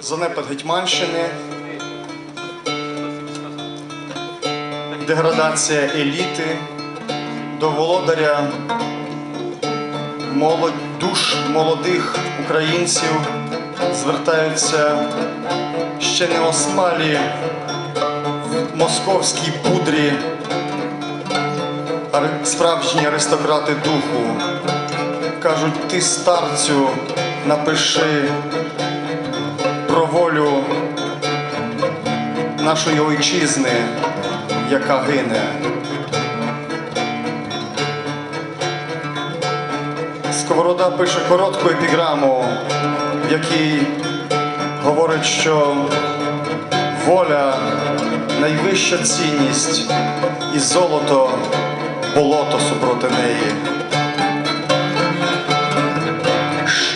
занепад Гетьманщини, деградація еліти до володаря душ молодих українців звертаються ще не осмалі в московській пудрі справжні аристократи духу. Кажуть, ти старцю напиши про волю нашої ойчизни, яка гине. Сковорода пише коротку епіграму, в якій говорить, що воля найвища цінність і золото болото супроти неї.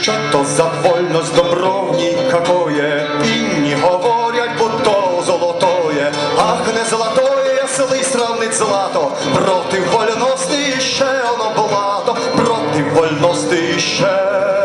Що то за вольность добровній какое, золотое, селий сравнить злато, проти вольності ще оно блато, проти вольності ще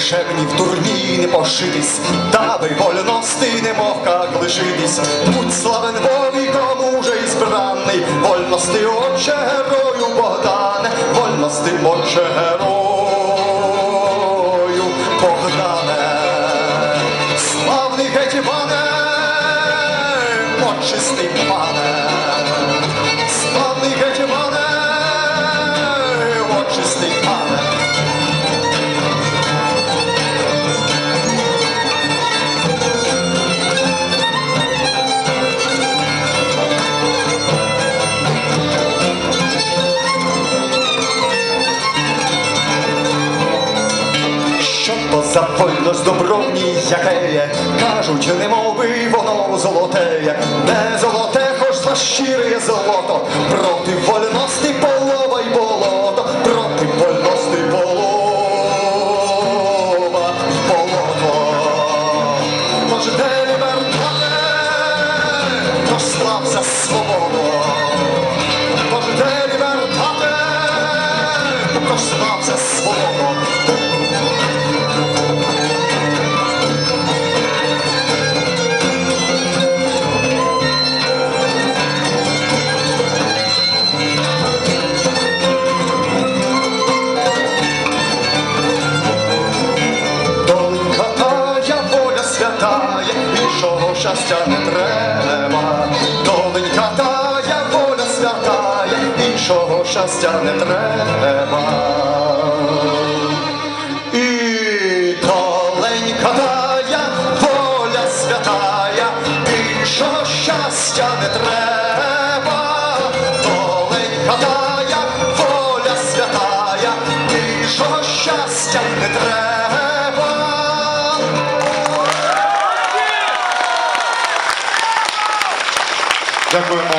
Мені в турні не пошитись, даби вольности не мог как лишитись. Будь славен Бог, кому вже ізбраний, вольности отче герою Богдане, вольности отче герою Богдане, славний гетьмане, очистий пане, Що то за вольность добровній якеє, кажуть, не мови воно золотеє, не золоте, хоч за щире золото, проти вольності полова й болото, проти вольності полова й болото. Тож де лібертате, тож слався свободу, тож де лібертате, тож слався свободу. Щастя не треба. Доленька тая, воля святая, іншого щастя не треба. І доленька тая, воля святая, іншого щастя не треба. Доленька тая, воля святая, іншого щастя не треба. Дякуємо.